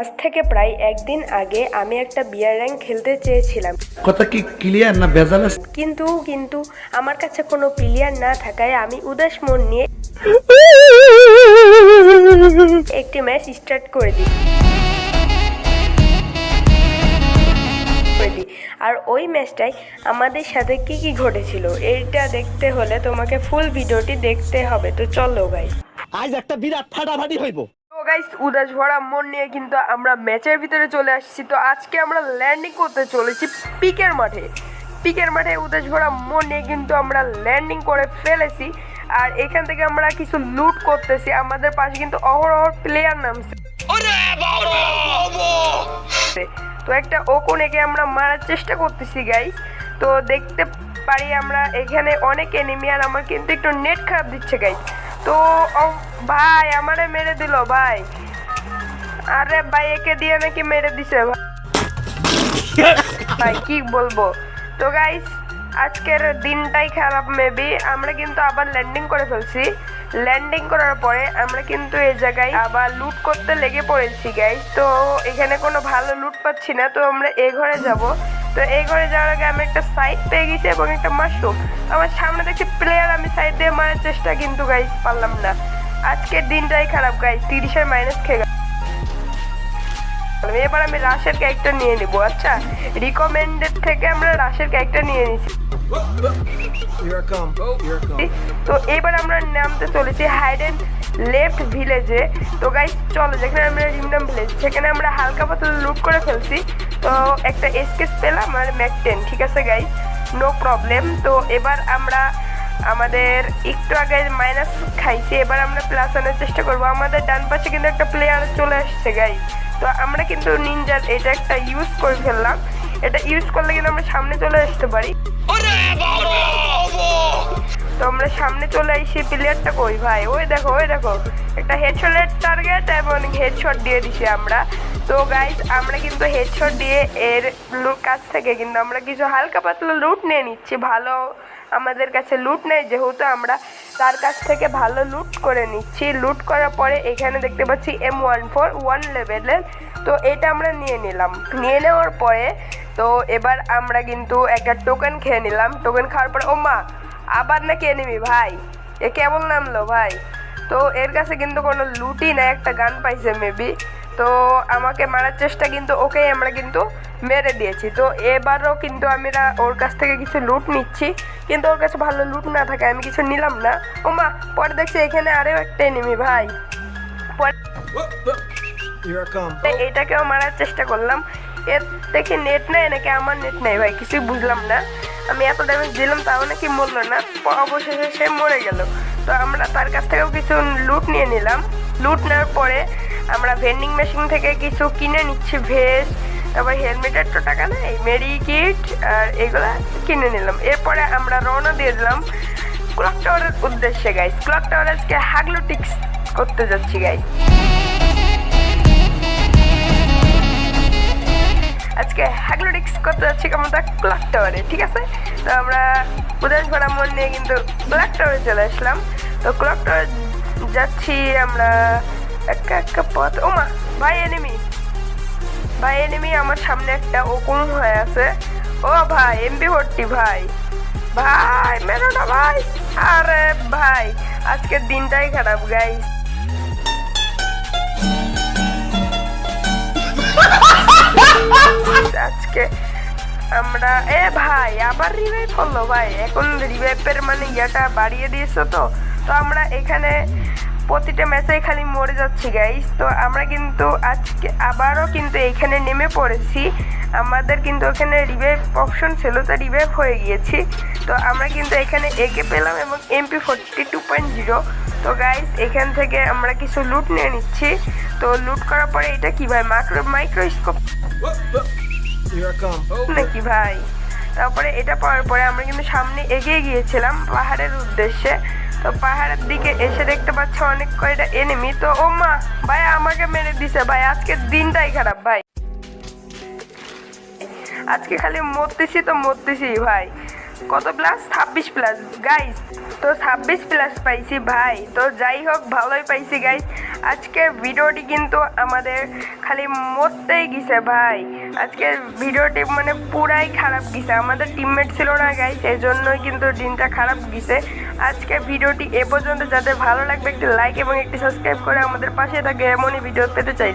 আজ থেকে প্রায় একদিন আগে আমি একটা বিয়ার র্যাঙ্ক খেলতে চেয়েছিলাম। কথা কি ক্লিয়ার না ভেজাল কিন্তু কিন্তু আমার কাছে কোনো প্লেয়ার না থাকায় আমি উদাস মন নিয়ে একটি ম্যাচ স্টার্ট করে দিই। আর ওই ম্যাচটাই আমাদের সাথে কি কি ঘটেছিল এইটা দেখতে হলে তোমাকে ফুল ভিডিওটি দেখতে হবে। তো চলো গাই আজ একটা বিরাট ফাটাফাটি হইব। গাইস উদাস ভরা মন নিয়ে কিন্তু আমরা ম্যাচের ভিতরে চলে আসছি। তো আজকে আমরা ল্যান্ডিং করতে চলেছি পিকের মাঠে। পিকের মাঠে উদাস ভরা মন নিয়ে কিন্তু আমরা ল্যান্ডিং করে ফেলেছি। আর এখান থেকে আমরা কিছু লুট করতেছি। আমাদের পাশে কিন্তু অহরহ প্লেয়ার নামছে। তো একটা ওকোনেকে আমরা মারার চেষ্টা করতেছি গাইস তো দেখতে পারি আমরা এখানে অনেক এনিমি আর আমার কিন্তু একটু নেট খারাপ দিচ্ছে গাইস তো ভাই, আমারে মেরে দিল, ভাই। আরে ভাই, একে দিয়ে নাকি মেরে দিছে। ভাই। কি বলব? তো গাইস আজকের দিনটাই খারাপ মেবি আমরা কিন্তু আবার ল্যান্ডিং করে ফেলছি। ল্যান্ডিং করার পরে আমরা কিন্তু এই জায়গায় আবার লুট করতে লেগে পড়েছি গাইস তো, এখানে কোনো ভালো লুট পাচ্ছি না। তো, আমরা এ ঘরে যাব। তো এই ঘরে যাওয়ার আগে আমি একটা সাইড পেয়ে গেছি এবং একটা মাশরুম আমার সামনে দেখছি প্লেয়ার আমি সাইড দিয়ে মারার চেষ্টা কিন্তু গাইস পারলাম না। আজকের দিনটাই খারাপ গাইস তিরিশের মাইনাস খেয়ে। এবার আমি রাশের ক্যারেক্টার নিয়ে নেব আচ্ছা? রিকমেন্ডেড থেকে আমরা রাশের ক্যারেক্টার নিয়ে নিছি। তো এবার আমরা নামতে চলেছি হাইডেন লেফট ভিলেজে তো গাইস চলো, যেখানে আমরা রিমডাম ভিলেজ সেখানে আমরা হালকা পাতলা লুট করে ফেলছি। তো একটা এসকেস পেলাম আর ম্যাকটেন ঠিক আছে গাইস নো প্রবলেম তো এবার আমরা আমাদের একটু আগে মাইনাস খাইছি, এবার আমরা প্লাস আনার চেষ্টা করব। আমাদের ডান পাশে কিন্তু একটা প্লেয়ার চলে আসছে গাইস তো আমরা কিন্তু নিনজার এটা একটা ইউজ করে ফেললাম। এটা ইউজ করলে কিন্তু আমরা সামনে চলে আসতে পারি। তো আমরা সামনে চলে আসি প্লেয়ারটা কই ভাই? ওই দেখো ওই দেখো। একটা হেডশটের টার্গেট এবং হেডশট দিয়ে দিছি আমরা। তো গাইস আমরা কিন্তু হেডশট দিয়ে এর কাছ থেকে কিন্তু আমরা কিছু হালকা পাতলা লুট নিয়ে নিচ্ছি। ভালো আমাদের কাছে লুট নেই, যেহেতু আমরা তার কাছ থেকে ভালো লুট করে নিচ্ছি। লুট করার পরে এখানে দেখতে পাচ্ছি এম ওয়ান ফোর ওয়ান লেভেলের তো এটা আমরা নিয়ে নিলাম। নিয়ে নেওয়ার পরে তো এবার আমরা কিন্তু একটা টোকেন খেয়ে নিলাম। টোকেন খাওয়ার পরে ও মা আবার নাকি এনিমি ভাই? এ কেমন নামলো ভাই? তো এর কাছে কিন্তু কোনো লুটই না একটা গান পাইছে মেবি তো আমাকে মারার চেষ্টা কিন্তু ওকেই আমরা কিন্তু মেরে দিয়েছি। তো এবারও কিন্তু আমরা ওর কাছ থেকে কিছু লুট নিচ্ছি। কিন্তু ওর কাছে ভালো লুট না থাকে আমি কিছু নিলাম না। ও মা পরে দেখছি এখানে আরও একটা এনিমি ভাই। পরে এটাকেও মারার চেষ্টা করলাম। এর দেখি নেট নেই নাকি আমার নেট নেই ভাই? কিছুই বুঝলাম না। আমি এত ড্যামেজ দিলাম তাও নাকি মরলো না। অবশেষে সে মরে গেল। তো আমরা তার কাছ থেকেও কিছু লুট নিয়ে নিলাম। লুট নেওয়ার পরে আমরা ভেন্ডিং মেশিন থেকে কিছু কিনে নিচ্ছি ভেজ তারপর হেলমেটের তো টাকা নেই মেরি কিট আর এগুলা কিনে নিলাম। এরপরে আমরা রওনা দিয়ে দিলাম ক্লক টাওয়ারের উদ্দেশ্যে গাইস ক্লক টাওয়ার আজকে হ্যাগলোটিক্স করতে যাচ্ছি গাইস আজকে হ্যাগলোডিক্স করতে যাচ্ছি তা ক্লক টাওয়ারে ঠিক আছে? তো আমরা উদাস ভরা মন নিয়ে কিন্তু ক্লক টাওয়ারে চলে আসলাম। তো ক্লক টাওয়ার যাচ্ছি আমরা একা একা পথ ও মা ভাই এনিমি ভাই এনিমি আমার সামনে একটা ওকুম হয়ে আছে। ও ভাই এমপি ভর্তি ভাই। ভাই মেরো না ভাই। আরে ভাই, আজকের দিনটাই খারাপ গাইস আজকে আমরা, এ ভাই, আবার রিভাইভ করল ভাই। এখন রিভাইভের মানে ইয়েটা বাড়িয়ে দিয়েছ তো। তো আমরা এখানে প্রতিটা ম্যাচেই খালি মরে যাচ্ছি গাইস তো আমরা কিন্তু আজকে আবারও কিন্তু এখানে নেমে পড়েছি। আমাদের কিন্তু এখানে রিভাইভ অপশন ছিল, তো রিভাইভ হয়ে গিয়েছি। তো আমরা কিন্তু এখানে একে পেলাম এবং MP forty two point zero তো গাইস এখান থেকে আমরা কিছু লুট নিয়ে নিচ্ছি। তো লুট করার পরে এটা কি ভাই? মাইক্রো মাইক্রোস্কোপ নাকি ভাই? তারপরে এটা পাওয়ার পরে আমরা কিন্তু সামনে এগিয়ে গিয়েছিলাম পাহাড়ের উদ্দেশ্যে। তো পাহাড়ের দিকে এসে দেখতে পাচ্ছি অনেক কয়টা এনিমি তো ও মা, ভাই আমাকে মেরে দিছে, ভাই। আজকের দিনটাই খারাপ, ভাই। আজকে খালি মরতেছি তো মরতেছি, ভাই। কত প্লাস ছাব্বিশ প্লাস গাইস তো ছাব্বিশ প্লাস পাইছি ভাই। তো যাই হোক, ভালোই পাইছি গাইস আজকের ভিডিওটি কিন্তু আমাদের খালি মরতেই গেছে ভাই। আজকের ভিডিওটি মানে পুরাই খারাপ গেছে। আমাদের টিমমেট ছিল না গাইস এই জন্যই কিন্তু দিনটা খারাপ গেছে। আজকের ভিডিওটি এ পর্যন্ত। যাদের ভালো লাগবে একটি লাইক এবং একটি সাবস্ক্রাইব করে আমাদের পাশে থাকে। এমনই ভিডিও পেতে চাই।